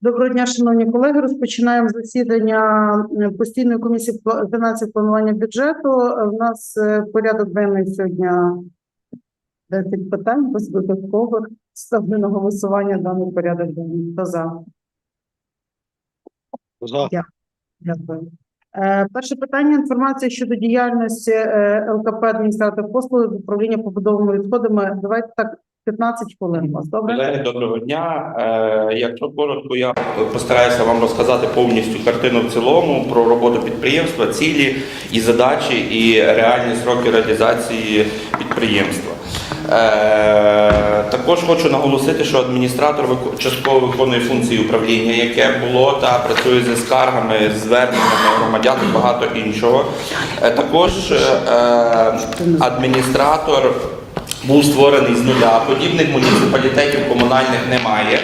Доброго дня, шановні колеги. Розпочинаємо засідання е, постійної комісії фінансів планування бюджету. Е, У нас е, порядок денний сьогодні 10 питань без додаткових. Ставлю на голосування даний порядок денний. Хто за? За. Дякую. Е, Перше питання інформація щодо діяльності е, ЛКП адміністратор послуги з управління побудовими відходами. Давайте так 15 хвилин. вас, Добре? Колеги, доброго дня. Е, Якщо коротко, я постараюся вам розказати повністю картину в цілому про роботу підприємства, цілі і задачі, і реальні сроки реалізації підприємства. Е, також хочу наголосити, що адміністратор частково виконує функції управління, яке було та працює зі скаргами, зверненнями громадян і багато іншого. Е, також е, адміністратор був створений з нуля. Подібних муніципалітетів комунальних немає.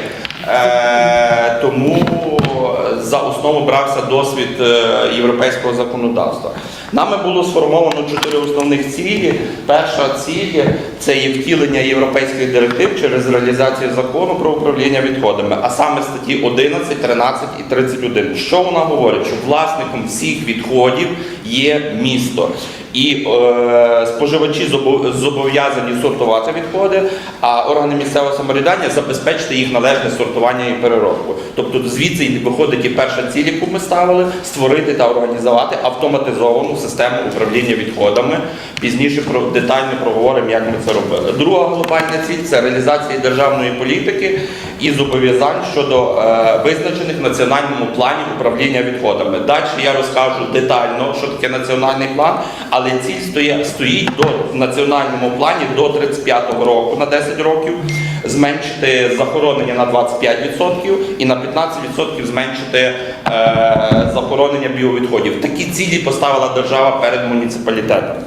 Е, тому за основу брався досвід е, європейського законодавства. Нами було сформовано чотири основних цілі. Перша ціль це є втілення європейських директив через реалізацію закону про управління відходами, а саме статті 11, 13 і 31. Що вона говорить? Що власником всіх відходів є місто. І е, споживачі зобо- зобов'язані сортувати відходи, а органи місцевого самоврядування забезпечити їх належне сортування і переробку. Тобто звідси і виходить і перша ціль, яку ми ставили, створити та організувати автоматизовану систему управління відходами. Пізніше про детально проговоримо, як ми це робили. Друга глобальна ціль це реалізація державної політики і зобов'язань щодо е, визначених в національному плані управління відходами. Далі я розкажу детально, що таке національний план, але ціль стоя- стоїть до в національному плані до 35-го року на 10 років зменшити захоронення на 25% і на 15% зменшити е, захоронення біовідходів. Такі цілі поставила держава перед муніципалітетами.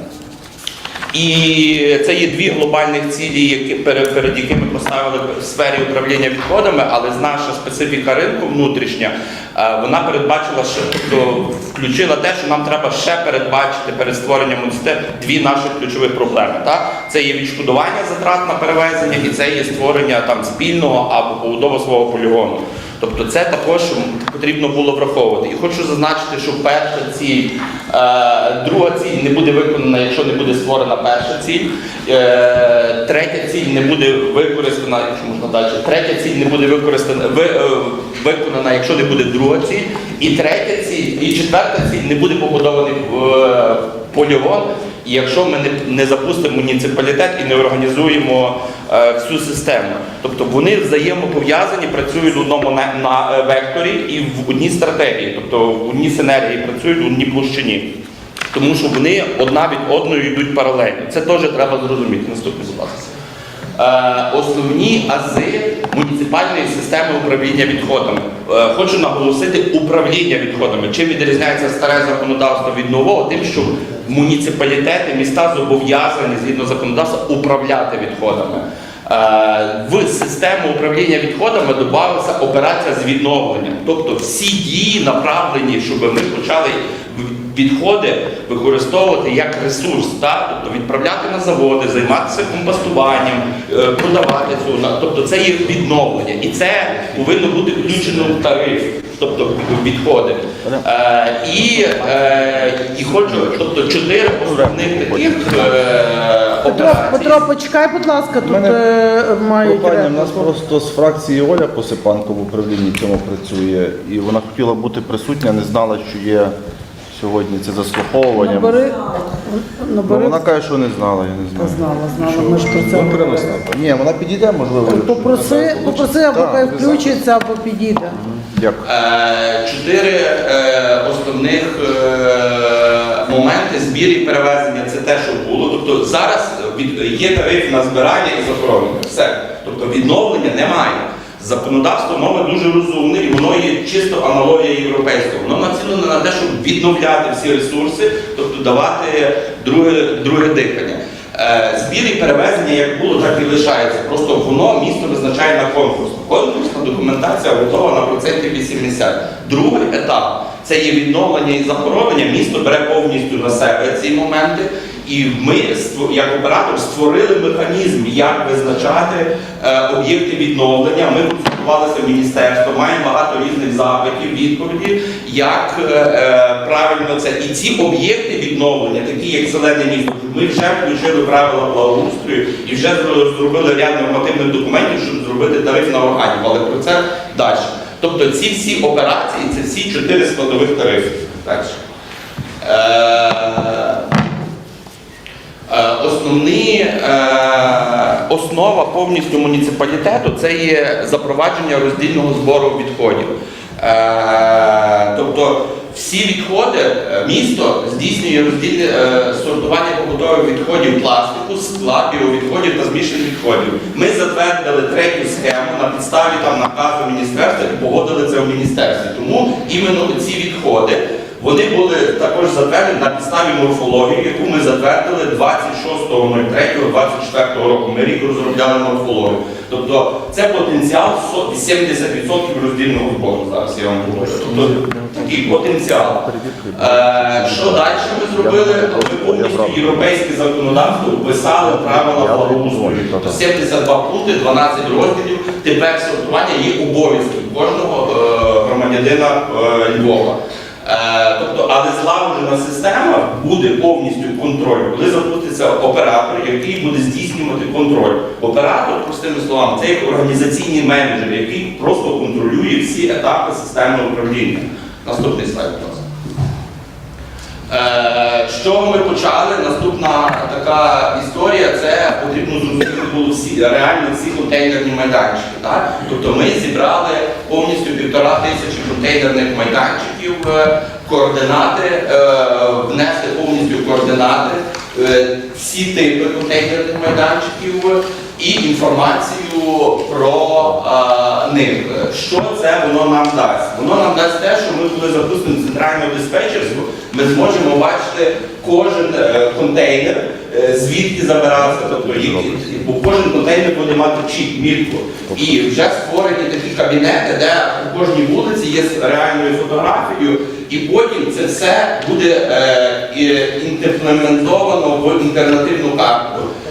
І це є дві глобальних цілі, які перед, якими поставили в сфері управління відходами, але з наша специфіка ринку внутрішня, е, вона передбачила, що тобто включила те, що нам треба ще передбачити перед створенням університету дві наші ключових проблеми. Так? Це є відшкодування затрат на перевезення, і це є створення там спільного або побудова свого полігону. Тобто це також потрібно було враховувати. І хочу зазначити, що перша ціль, е, друга ціль не буде виконана, якщо не буде створена перша ціль. Е, третя ціль не буде використана, якщо можна далі. Третя ціль не буде використана, ви, е, виконана, якщо не буде друга ціль. І третя ціль, і четверта ціль не буде побудований е, полігон, якщо ми не, не запустимо муніципалітет і не організуємо е, всю систему. Тобто вони взаємопов'язані, працюють в одному на, на е, векторі і в одній стратегії, тобто в одній синергії працюють в одній площині. Тому що вони одна від одної йдуть паралельно. Це теж треба зрозуміти. Наступний, будь ласка. Е, основні ази муніципальної системи управління відходами. Е, хочу наголосити управління відходами. Чим відрізняється старе законодавство від нового? Тим, що муніципалітети, міста зобов'язані згідно законодавства управляти відходами. Е, В систему управління відходами додалася операція з відновлення. Тобто всі дії направлені, щоб ми почали відходи використовувати як ресурс, так? тобто відправляти на заводи, займатися компостуванням, е, продавати цю. на- Тобто це є відновлення. І це повинно бути включено в тариф, тобто відходи. Е, і, е, і хочу, тобто чотири основних таких е, Петро. Петро, почекай, будь ласка, тут мене е, мають Прохання, в нас репліку. просто з фракції Оля Посипанко в управлінні цьому працює, і вона хотіла бути присутня, не знала, що є сьогодні це заслуховування. Набери, Ну, набери. вона каже, що не знала, я не знаю. Знала, знала, ми ж про це говорили. Ні, вона підійде, можливо. якщо Попроси, вона попроси, або Так, хай включиться, або підійде. Дякую. Е, Чотири е, основних е, моменти збір і перевезення це те, що було. Тобто зараз від, є тариф на збирання і захоронення. Все. Тобто відновлення немає. Законодавство нове дуже розумне і воно є чисто аналогія європейського. Воно націлено на те, щоб відновляти всі ресурси, тобто давати друге, друге дихання. Е, Збір і перевезення як було, так і лишається. Просто воно місто визначає на конкурс. Конкурсна документація готова на проценті 80. Другий етап це є відновлення і захоронення. Місто бере повністю на себе ці моменти. І ми, як оператор, створили механізм, як визначати е, об'єкти відновлення. Ми консультувалися в міністерство, маємо запитів, відповіді, як е, е, правильно це. І ці об'єкти відновлення, такі як зелене місто, ми вже включили правила благоустрою і вже зробили ряд нормативних документів, щоб зробити тариф на органів, але про це далі. Тобто ці всі операції, це всі чотири складових тарифів. Так. Е, Е, Основні е, основа повністю муніципалітету це є запровадження роздільного збору відходів. Е, тобто всі відходи місто здійснює роздільне сортування побутових відходів пластику, скла, біовідходів та змішаних відходів. Ми затвердили третю схему на підставі там наказу міністерства і погодили це в міністерстві. Тому іменно ці відходи вони були також затверджені на підставі морфології, яку ми затвердили 26.03.24 року. Ми рік розробляли морфологію. Тобто це потенціал со- 70% роздільного збору зараз я вам говорю. Тобто такий потенціал. Е, що далі ми зробили? Ми повністю європейське законодавство вписали правила благоустрою. Тобто 72 пункти, 12 розділів. Тепер сортування є обов'язком кожного е, громадянина е, Львова. Е, Тобто, але злагоджена система буде повністю контроль, коли запуститься оператор, який буде здійснювати контроль. Оператор, простими словами, це як організаційний менеджер, який просто контролює всі етапи системи управління. Наступний слайд, будь ласка. З чого ми почали? Наступна така історія це потрібно зрозуміти було всі реально всі контейнерні майданчики. Так? Тобто ми зібрали повністю півтора тисячі контейнерних майданчиків, е, координати, е, внесли повністю координати, е, всі типи контейнерних майданчиків і інформацію про е, них. Що це воно нам дасть? Воно нам дасть те, що ми, коли запустимо центральну диспетчерську, ми зможемо бачити кожен е, контейнер, е, звідки забирався, тобто їх, бо кожен контейнер буде мати чіп, мітку. І вже створені такі кабінети, де у кожній вулиці є з реальною фотографією, і потім це все буде е, і- імплементовано в інтернативну карту е,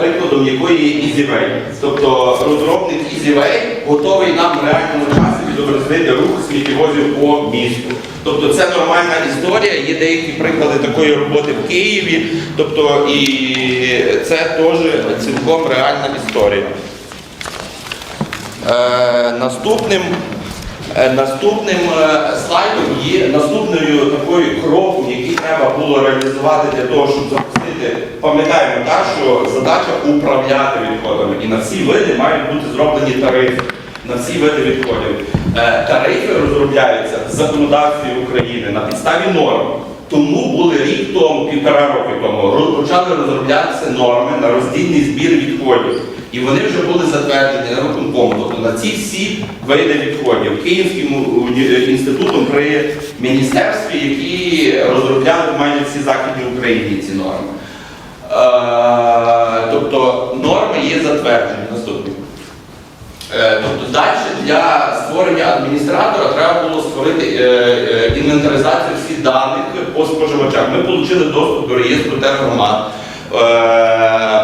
прикладом якої є EasyWay. Тобто розробник EasyWay готовий нам в реальному часі відобразити рух сміттєвозів по місту. Тобто це нормальна історія, є деякі приклади такої роботи в Києві, тобто і це теж цілком реальна історія. Е, наступним Е, Наступним е, слайдом є наступною такою кроком, який треба було реалізувати для того, щоб запустити. Пам'ятаємо, так, що задача управляти відходами. І на всі види мають бути зроблені тарифи. На всі види відходів. Е, Тарифи розробляються в законодавстві України на підставі норм. Тому були рік тому, півтора роки тому, почали розроблятися норми на роздільний збір відходів. І вони вже були затверджені виконкому. Тобто на ці всі види відходів Київським інститутом при міністерстві, які розробляли майже всі західні Україні ці норми. Е, тобто норми є затверджені наступні. Е, Тобто далі для створення адміністратора треба було створити е, е, інвентаризацію всіх даних по споживачах. Ми отримали доступ до реєстру тергромад.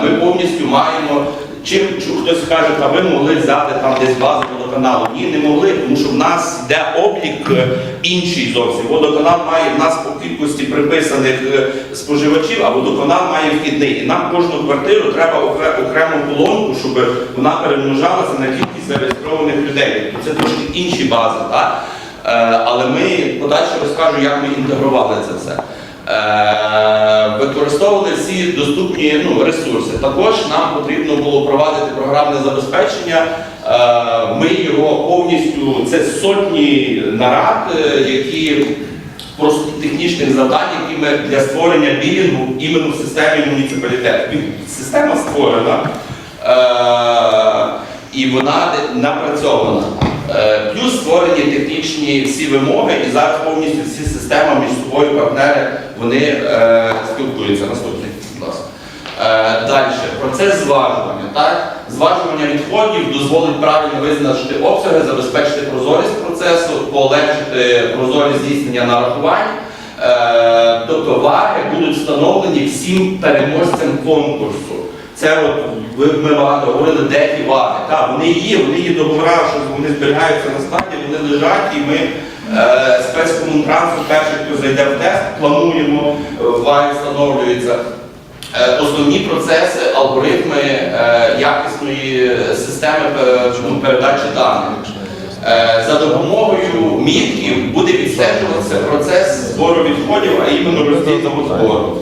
Ми повністю маємо. Чим хтось скаже, а ви могли взяти там десь базу водоканалу? Ні, не могли, тому що в нас йде облік е, інший зовсім. Водоканал має в нас по кількості приписаних е, споживачів, а водоканал має вхідний. І нам кожну квартиру треба окрему колонку, щоб вона перемножалася на кількість зареєстрованих людей. Тобто це трошки інші бази. Так? Е, Але ми подальше розкажу, як ми інтегрували це все. Е, Використовували всі доступні ну, ресурси. Також нам потрібно було провадити програмне забезпечення. Е, Ми його повністю це сотні нарад, е, які просто технічних завдань, які ми для створення білінгу іменно в системі муніципалітету. Система створена. І вона напрацьована. Е, Плюс створені технічні всі вимоги, і зараз повністю всі системи між собою партнери вони е, спілкуються. Наступний, будь. Е, Далі, процес зважування. Так? Зважування відходів дозволить правильно визначити обсяги, забезпечити прозорість процесу, полегшити прозорість здійснення нарахувань. Е, Тобто ваги будуть встановлені всім переможцям конкурсу. Це от ми багато говорили, де ті ваги. Так, вони є, вони є договори, що вони зберігаються на складі, вони лежать, і ми е, спецкомунтрансу, перший, хто зайде в тест, плануємо, е, ваги встановлюються. Е, Основні процеси, алгоритми е, якісної системи е, ну, передачі даних. Е, За допомогою мітків буде відстежуватися процес збору відходів, а іменно роздільного збору.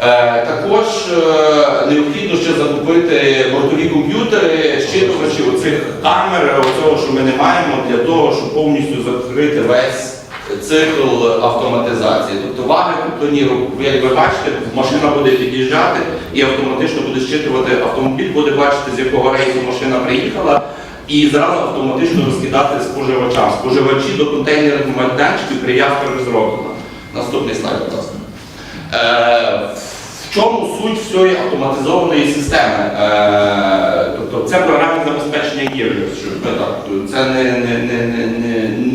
Е, Також е, необхідно ще закупити бортові комп'ютери, щитувачі оцих камер, оцього, що ми не маємо, для того, щоб повністю закрити весь цикл автоматизації. Тобто ваги тоні, як ви бачите, машина буде під'їжджати і автоматично буде щитувати автомобіль, буде бачити, з якого рейсу машина приїхала, і зразу автоматично розкидати споживачам. Споживачі до контейнерних майданчиків прив'язка вже зроблена. Наступний слайд, будь ласка. Е, В чому суть всієї автоматизованої системи? Е, Тобто це програмне забезпечення є, вже, щоб так, це не, не, не,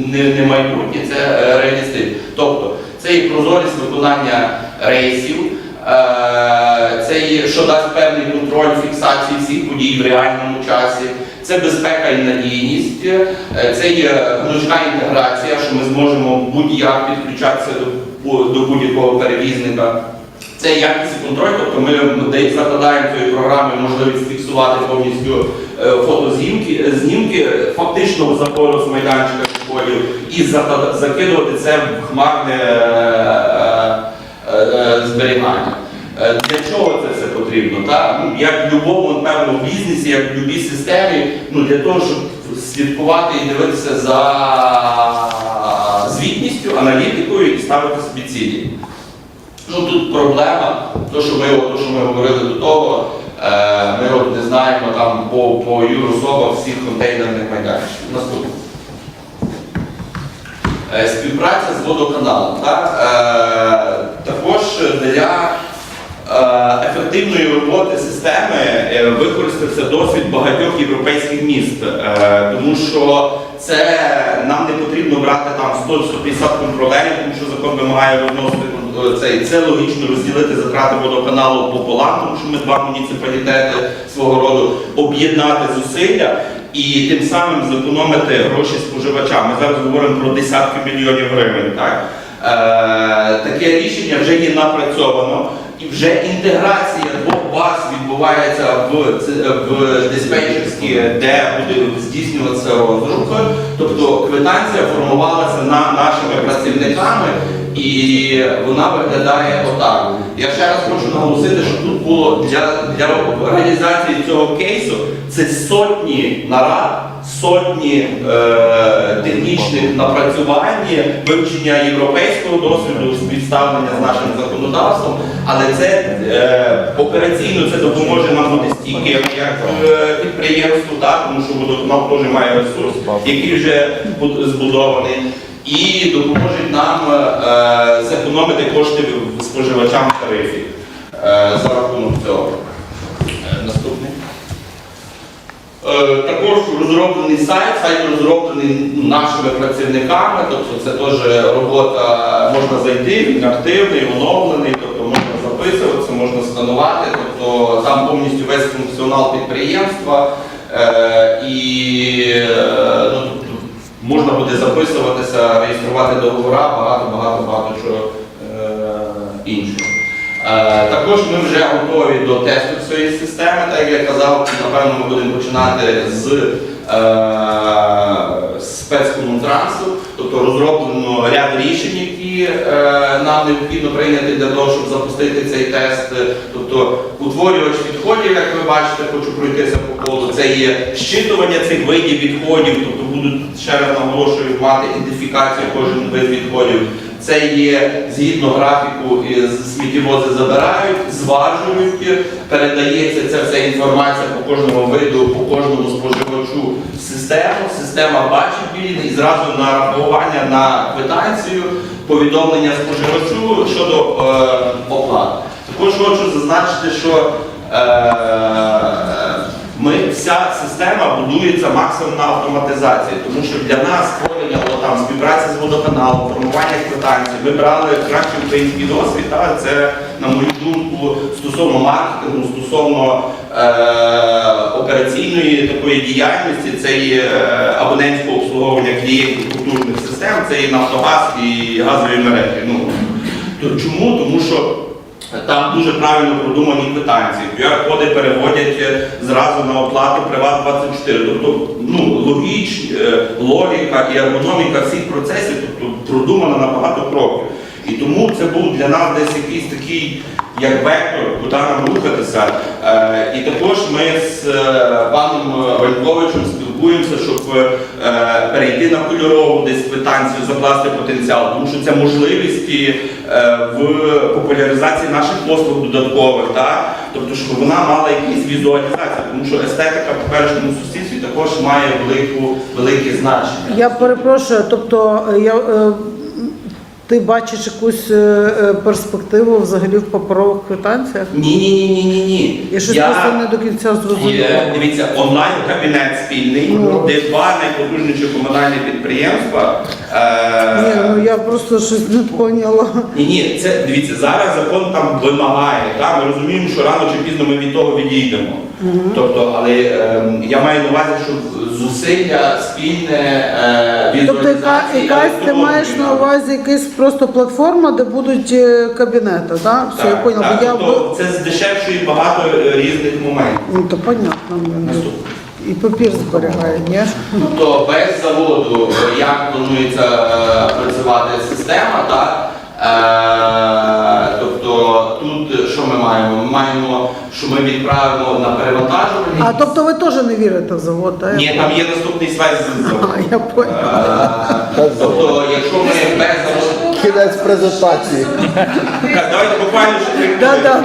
не, не, майбутнє, це е, реалістично. Тобто це і прозорість виконання рейсів, е, це є, що дасть певний контроль фіксації всіх подій в реальному часі. Це безпека і надійність, е, це є гнучка інтеграція, що ми зможемо будь-як підключатися до, до будь-якого перевізника. Це якість і контроль, тобто ми закладаємо цієї програми можливість фіксувати повністю е, фотознімки, е, знімки фактичного запору з майданчика відходів і закидувати це в хмарне е, е, е, зберігання. Е, Для чого це все потрібно? Та? Ну, як в будь-якому певному бізнесі, як в будь-якій системі, ну, для того, щоб слідкувати і дивитися за звітністю, аналітикою і ставити собі цілі. Ну тут проблема, то що ми, то, що ми говорили до того, е, ми от не знаємо там по, по юрособах всіх контейнерних майданчиків. Наступне. Е, Співпраця з водоканалом. Так? Е, також для ефективної роботи системи використався досвід багатьох європейських міст, тому що це нам не потрібно брати там 100-150 контролерів, тому що закон вимагає розносити кон- цей. Це логічно розділити затрати водоканалу пополам, тому що ми два муніципалітети свого роду об'єднати зусилля і тим самим зекономити гроші споживачам. Ми зараз говоримо про десятки мільйонів гривень. Так? Е, таке рішення вже є напрацьовано. Вже інтеграція двох баз відбувається в, в диспетчерські, де буде здійснюватися розруб. Тобто квитанція формувалася на нашими працівниками, і вона виглядає отак. Я ще раз хочу наголосити, що тут було для, для організації цього кейсу це сотні нарад, сотні е, технічних напрацювань, вивчення європейського досвіду, співставлення з нашим законодавством, але це е, операційно це допоможе нам бути стійким як е, підприємству, так, тому що водоканал теж має ресурс, який вже збудований. І допоможуть нам е, зекономити кошти споживачам в тарифі е, за рахунок цього. Е, Наступний. Е, Також розроблений сайт, сайт розроблений нашими працівниками, тобто це теж робота, можна зайти, він активний, оновлений, тобто можна записуватися, можна сканувати, тобто там повністю весь функціонал підприємства е, і е, ну, тобто, можна буде записуватися, реєструвати договори, багато, багато, чого е, іншого. Е, Також ми вже готові до тесту цієї системи, так як я казав, напевно, ми будемо починати з е, спецкомунтрансу, тобто розроблено ряд рішень, які е, нам необхідно прийняти для того, щоб запустити цей тест. Тобто утворювач відходів, як ви бачите, хочу пройтися по колу, це є щитування цих видів відходів, тобто будуть ще раз наголошую мати ідентифікацію кожен вид відходів. Це є згідно графіку, сміттєвози забирають, зважують, передається ця вся інформація по кожному виду, по кожному споживачу в систему. Система бачить біль і зразу нарахування на квитанцію, повідомлення споживачу щодо е, оплат. Також хочу зазначити, що е, Ми вся система будується максимум на автоматизації, тому що для нас створення там співпраці з водоканалом, формування квитанцій, ми брали кращий український досвід. Та, це, на мою думку, стосовно маркетингу, стосовно е, операційної такої діяльності, це і е, абонентського обслуговування клієнтів культурних систем, це і Нафтогаз, і газові мережі. Ну, то чому? Тому що там дуже правильно продумані квитанції. QR-коди переводять е, зразу на оплату Приват24. Тобто ну, логіч, е, логіка і ергономіка всіх процесів тобто, продумана на багато кроків. І тому це був для нас десь якийсь такий як вектор, куди нам рухатися. Е, і також ми з паном Ваньковичем спілкуємося, щоб е, перейти на кольорову десь квитанцію, закласти потенціал, тому що це можливість е, в популяризації наших послуг додаткових, та? тобто, щоб вона мала якісь візуалізації, тому що естетика в теперішньому суспільстві також має велику, велике значення. Я перепрошую, тобто е, я, е, ти бачиш якусь е, е, перспективу взагалі в паперових квитанціях? Ні, ні, ні, ні, ні, ні. Я щось просто не до кінця зрозуміла. Дивіться, онлайн-кабінет спільний, Ну. де два найпотужніші комунальні підприємства. Ні, Е, ну я просто щось не поняла. ні, ні, це дивіться, зараз закон там вимагає. Так? Ми розуміємо, що рано чи пізно ми від того відійдемо. Тобто, але ем, я маю на увазі, що зусилля спільне е, Тобто, яка, візуалізації якась ти маєш на увазі якась просто платформа, де будуть е, кабінети, так? Все, я Так, поняла. так, Бо я тобто це здешевшує багато е, різних моментів. Ну, то понятно. Наступне. І папір зберігає, ні? Тобто без заводу, е, як планується е, працювати система, так? Е, тобто тут що ми маємо? Ми маємо, що ми відправимо на перевантажування. А тобто ви теж не вірите в завод, так? Ні, там є наступний слайд з заводу. А, я поняла. Е, Тобто, якщо ми без заводу. Кінець презентації. Так, давайте буквально ще три Да, да,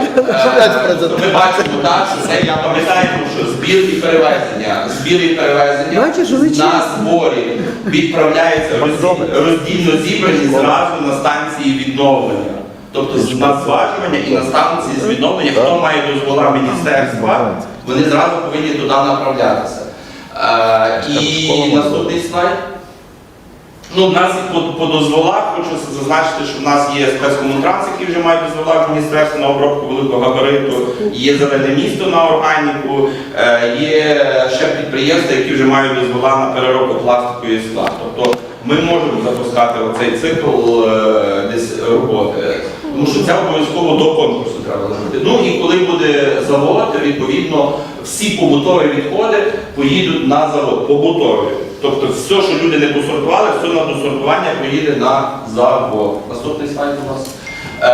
тобто Ми бачимо так, що це я пам'ятаю, що збір і перевезення. Збір і перевезення Бачиш, на зборі відправляються роздільно, роздільно зібрані зразу на станції відновлення. Тобто з- на зважування і на станції з відновлення, хто має дозвола міністерства, вони зразу повинні туди направлятися. Е, І наступний слайд. Ну, в нас по, по дозволах хочу зазначити, що в нас є спецкомунтранс, які вже мають дозвола в міністерстві на обробку великого габариту, є зелене місто на органіку, е, є ще підприємства, які вже мають дозвола на переробку пластику і скла. Тобто ми можемо запускати оцей цикл е, десь роботи. Тому що це обов'язково до конкурсу треба зробити. Ну і коли буде завод, відповідно всі побутові відходи поїдуть на завод. Побутові. Тобто все, що люди не посортували, все на досортування поїде на завод. Наступний слайд у нас. Е,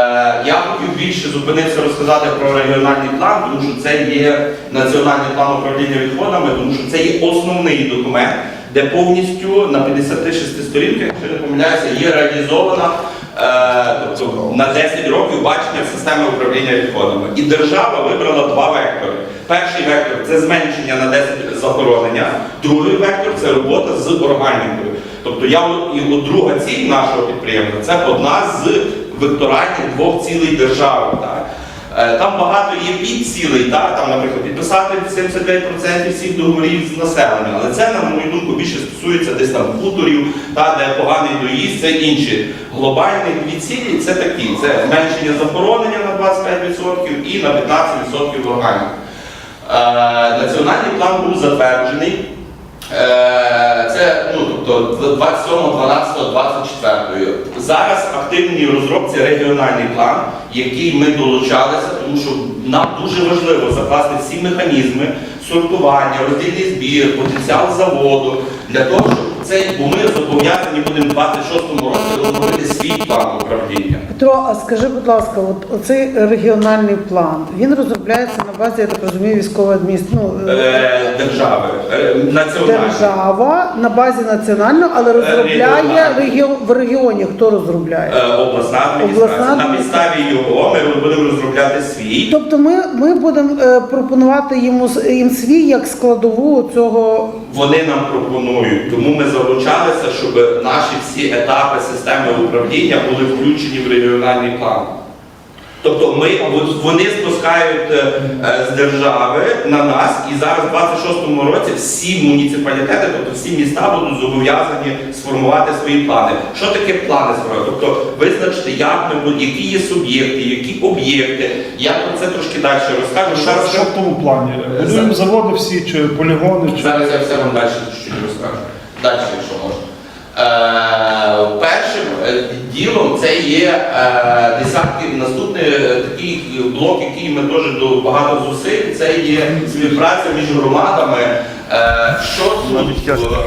я хотів більше зупинитися розказати про регіональний план, тому що це є національний план управління відходами, тому що це є основний документ, де повністю на 56 сторінках, якщо не помиляюся, є реалізована тобто на 10 років бачення системи управління відходами. І держава вибрала два вектори. Перший вектор це зменшення на 10 захоронення, другий вектор це робота з органікою. Тобто я і друга ціль нашого підприємства це одна з векторальних двох цілей держави. Е, Там багато є підцілей, так? там, наприклад, підписати 75% всіх договорів з населенням, але це, на мою думку, більше стосується десь там хуторів, та, де поганий доїзд, це інші. Глобальні дві цілі це такі: це зменшення захоронення на 25% і на 15% органіки. Е, Національний план був затверджений. Е, Це ну, тобто 27, 12, 24. Зараз активні розробці регіональний план, який ми долучалися, тому що нам дуже важливо закласти всі механізми сортування, роздільний збір, потенціал заводу для того, щоб цей, бо ми зобов'язані будемо в 26-му році розробити свій план Петро, а скажи, будь ласка, от оцей регіональний план, він розробляється на базі, я так розумію, військової адміністрації. Ну, е, Е, держави, е, національної. Держава на базі національного, але розробляє регіональний. регіон в регіоні. Хто розробляє? Е, обласна адміністрація. Обласна На підставі його ми будемо розробляти свій. Тобто ми, ми будемо е, пропонувати йому с- їм свій як складову цього. Вони нам пропонують, тому ми залучалися, щоб наші всі етапи системи управління були включені в регіональний план. Тобто ми вони спускають е, е, з держави на нас, і зараз в 26-му році всі муніципалітети, тобто всі міста будуть зобов'язані сформувати свої плани. Що таке плани сформувати? Тобто визначити, як ми будемо, які є суб'єкти, які об'єкти. Я про це трошки далі розкажу. Що, Зараз що в тому плані? Будуємо заводи всі, чи полігони, чи Зараз я все вам далі чуть розкажу. Далі, якщо можна. Е, першим е, ділом це є е, десятки наступний такий блок, який ми теж багато зусиль. Це є співпраця між громадами. Що тут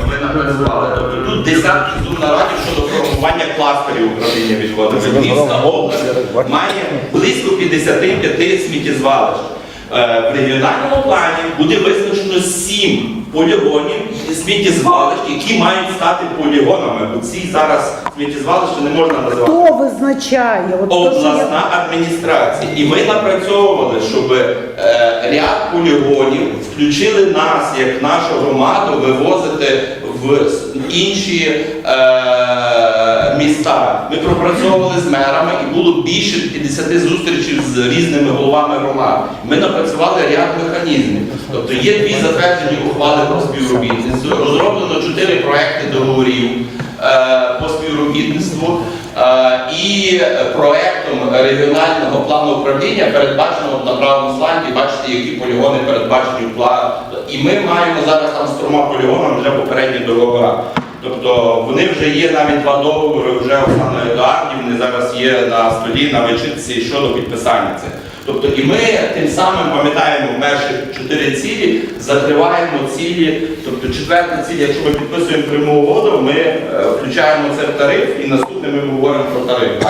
ми напрацювали? Тобто тут десятки зум нарадів щодо формування кластерів управління відходами. Львівська область має близько 55 сміттєзвалищ. Е, В регіональному плані буде визначено сім полігонів і сміттєзвалищ, які мають стати полігонами. Бо ці зараз сміттєзвалища не можна називати. Хто визначає? От Обласна адміністрація. І ми напрацьовували, щоб е, ряд полігонів включили нас, як нашу громаду, вивозити в інші е, міста. Ми пропрацьовували з мерами і було більше 50 зустрічей з різними головами громад. Ми напрацювали ряд механізмів. Тобто є дві затверджені ухвали про співробітництво, розроблено чотири проекти договорів е, по співробітництву. Е, І проектом регіонального плану управління передбачено на правому слайді, бачите, які полігони передбачені. І ми маємо зараз там з трьома полігонами вже попередні договори. Тобто вони вже є навіть два договори вже Оксана Едуардівни зараз є на столі на вечірці щодо підписання цих. Тобто і ми тим самим пам'ятаємо перші чотири цілі, закриваємо цілі. Тобто четверта ціль, якщо ми підписуємо пряму угоду, ми е, включаємо це в тариф і наступне ми говоримо про тариф.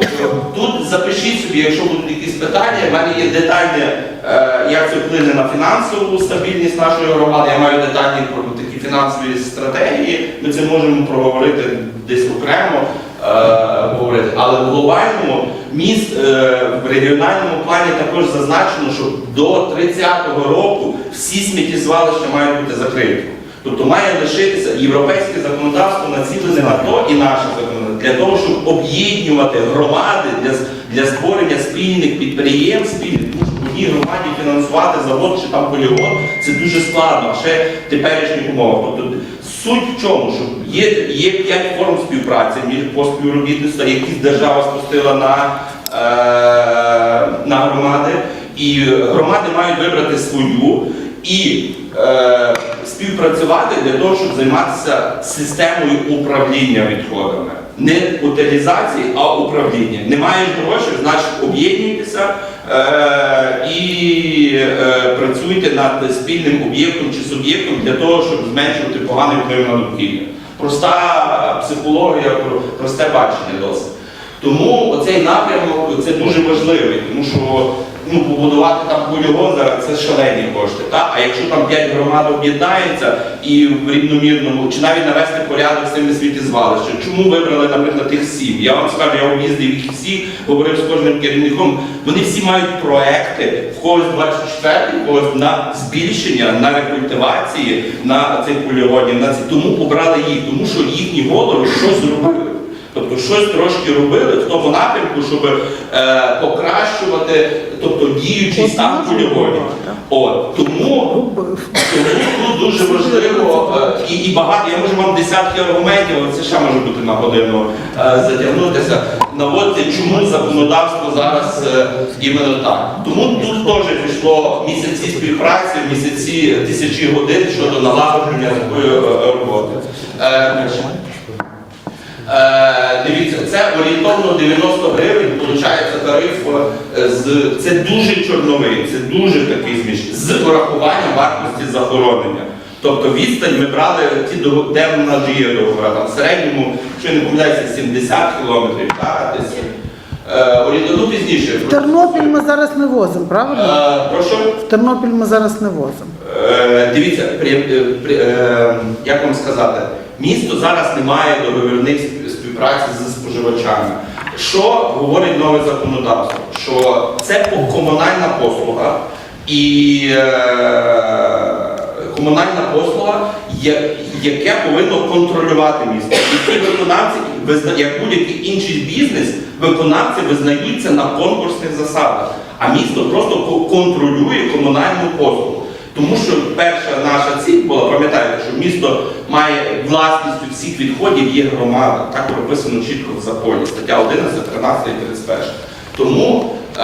Тобто тут запишіть собі, якщо будуть якісь питання, в мене є детальне, е, як це вплине на фінансову стабільність нашої громади. Я маю детальні про такі фінансові стратегії. Ми це можемо проговорити десь окремо. е, говорити. Але в глобальному міст е, в регіональному плані також зазначено, що до 30-го року всі сміттєзвалища мають бути закриті. Тобто має лишитися європейське законодавство націлене на то і наше законодавство для того, щоб об'єднувати громади для, для створення спільних підприємств, спільних, тому в одній громаді фінансувати завод чи там полігон це дуже складно, ще в теперішніх умовах. Тобто суть в чому, що є, є п'ять форм співпраці між по співробітництву, які держава спустила на, е, на громади, і громади мають вибрати свою і е, співпрацювати для того, щоб займатися системою управління відходами. Не утилізації, а управління. Не маєш грошей, значить об'єднуйтеся е, і е, працюйте над спільним об'єктом чи суб'єктом для того, щоб зменшувати поганий вплив на довкілля. Проста психологія, про- просте бачення досить. Тому оцей напрямок це дуже важливий, тому що ну, побудувати там полігон зараз це шалені кошти. Та? А якщо там 5 громад об'єднається і в рівномірному, чи навіть навести порядок з цими сміттєзвалищами, чому вибрали, наприклад, тих сім? Я вам скажу, я об'їздив їх всі, говорив з кожним керівником. Вони всі мають проекти, в когось 24, в когось на збільшення, на рекультивації на цих полігонів. На ці. Тому обрали їх, тому що їхні голови щось зробили. Тобто щось трошки робили в тому напрямку, щоб е, покращувати тобто, діючий стан полігонів. От, тому, тому тут дуже важливо е, і, і багато, я можу вам десятки аргументів, але це ще може бути на годину е, затягнутися, наводити, чому законодавство зараз е, іменно так. Тому тут теж пішло місяці співпраці, місяці тисячі годин щодо налагодження такої е, роботи. Е, Е, дивіться, це орієнтовно 90 гривень, виходить тариф е, з це дуже чорновий, це дуже такий зміщений, з урахуванням вартості захоронення. Тобто відстань ми брали ті де в нас є договори, там в середньому, якщо не помиляюся, 70 кілометрів, так, десь. Е, орієнтовно пізніше. В Тернопіль ми зараз не возимо, правильно? Е, прошу. В Тернопіль ми зараз не возимо. Е, Дивіться, при, е, при, е, як вам сказати, місто зараз не має договірних співпраці з споживачами. Що говорить нове законодавство? Що це комунальна послуга і е, комунальна послуга, яке повинно контролювати місто. І ці виконавці, як будь-який інший бізнес, виконавці визнаються на конкурсних засадах, а місто просто контролює комунальну послугу. Тому що перша наша ціль була, пам'ятаєте, що місто має власністю всіх відходів є громада. Так прописано чітко в законі, стаття 11, 13 і 31. Тому е,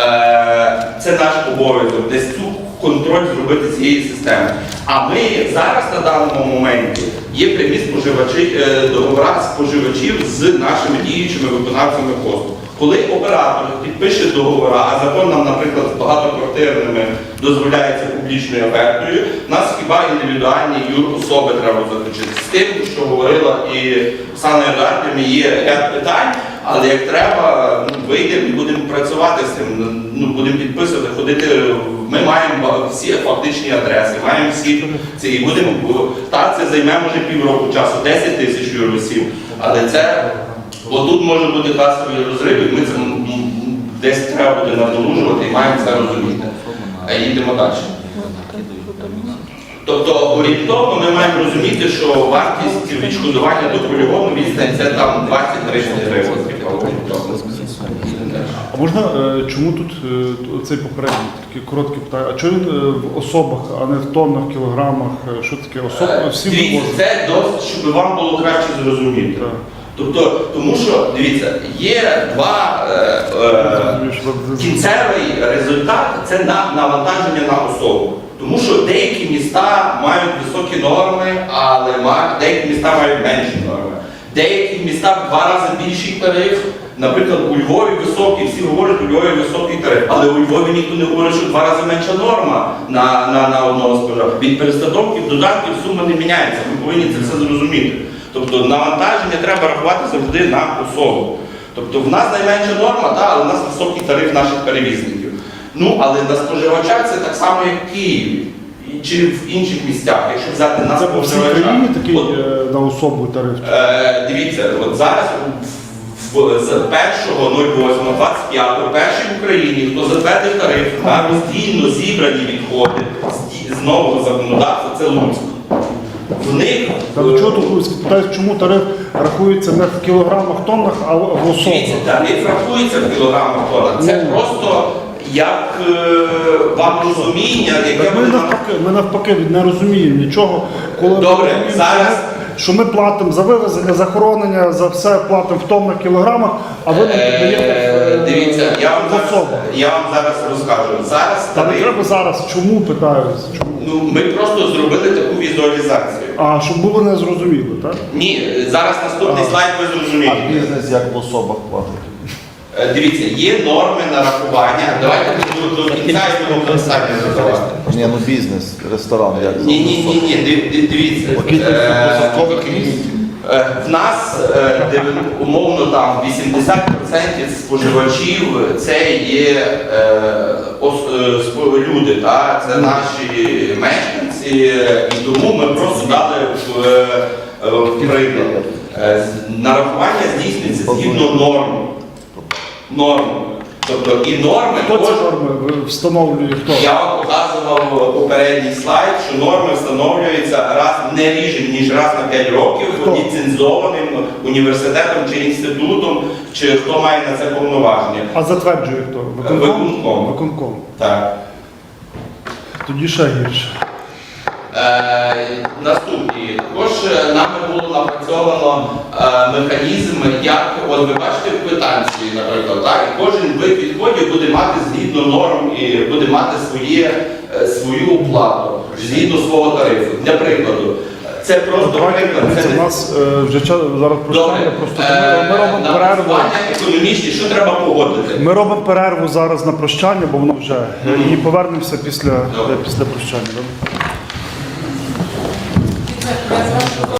це наш обов'язок десь цю контроль зробити цієї системи. А ми зараз на даному моменті є прямі споживачі е, договора споживачів з нашими діючими виконавцями послуг. Коли оператор підпише договори, а закон нам, наприклад, з багатоквартирними дозволяється публічною офертою, нас хіба індивідуальні юрособи треба заключити. З тим, що говорила і Оксана Едуардівна, є ряд питань, але як треба, ну, вийдемо і будемо працювати з цим, ну, будемо підписувати, ходити. Ми маємо всі фактичні адреси, маємо всі ці і будемо. Так, це займе може півроку часу, 10 тисяч юросів, але це Отут може бути касовий розрив, ми це десь треба буде надолужувати і маємо це розуміти. А йдемо далі. Тобто орієнтовно ми маємо розуміти, що вартість відшкодування до полігону відстань це там 20-30 гривень. А можна, е, чому тут е, цей попередній таке коротке питання? А чому він е, в особах, а не в тоннах, кілограмах? Що таке особа? Всі це досить, щоб вам було краще зрозуміти. Тобто, тому що дивіться, є два е, е, Кінцевий результат це на навантаження на особу. Тому що деякі міста мають високі норми, але деякі міста мають менші норми. Деякі міста в два рази більший тариф. Наприклад, у Львові високий, всі говорять, у Львові високий тариф, але у Львові ніхто не говорить, що два рази менша норма на, на, на одного споживача. Від перестановки додатків сума не міняється. Ми повинні це все зрозуміти. Тобто навантаження треба рахувати завжди на особу. Тобто в нас найменша норма, та, але в нас високий тариф наших перевізників. Ну, але на споживача це так само, як в Києві чи в інших містах. Якщо взяти на Це споживача. країні такий От, е, на особу тариф. Е, дивіться, от зараз з 1.08.25 перший в Україні, хто затвердив тариф на роздільно зібрані відходи з, з нового законодавства, це Луцьк. В них е, чого тут питають, чому тариф рахується не в кілограмах, тоннах, а в в Дивіться, тариф рахується в кілограмах тоннах. Це Ну. просто як е, вам розуміння, яке Так ми навпаки, ми навпаки не розуміємо нічого, коли Добре, зараз- що ми- платимо за вивезення, за хоронення, за все платимо в тоннах, кілограмах, а ви нам піддаєте Е, Дивіться, я вам зараз, я вам зараз розкажу. Зараз Та не тариф, треба зараз, чому питаюсь? Чому? ну ми просто зробили таку візуалізацію. А, щоб було не зрозуміло, так? Ні, зараз наступний А. слайд ви А зрозумієте. бізнес як в особах платить? Е, Дивіться, є норми нарахування. Давайте до, до кінця і будемо достатньо задавати. Ні, ну бізнес, ресторан як Ні, ні, ні, ні, див- див- дивіться. Е, е, В нас е, де умовно там 80% споживачів це є е, ос- е, спо- люди, та? це наші мешканці, е, і тому ми просто дали в, е, е, в приклад. Е, з- Нарахування здійснюється згідно норм. Норм. Тобто і норми Хто ці кожен- норми встановлює? Хто? я вам показував попередній слайд, що норми встановлюються раз не ріже, ніж раз на 5 років Хто? ліцензованим університетом чи інститутом, чи хто має на це повноваження. А затверджує хто? Виконком. Виконком. Так. Тоді ще гірше. Е, наступні. Також е, нами було напрацьовано е, механізм, як от ви бачите в квитанції, наприклад, так, і кожен вид відходів буде мати згідно норм і буде мати своє, е, свою оплату згідно свого тарифу. Для прикладу, це просто приклад. Це у нас е, вже час зараз прощання, просто ми, робимо перерву. економічні, що треба погодити? Ми робимо перерву зараз на прощання, бо воно вже. І повернемося після, після прощання. добре?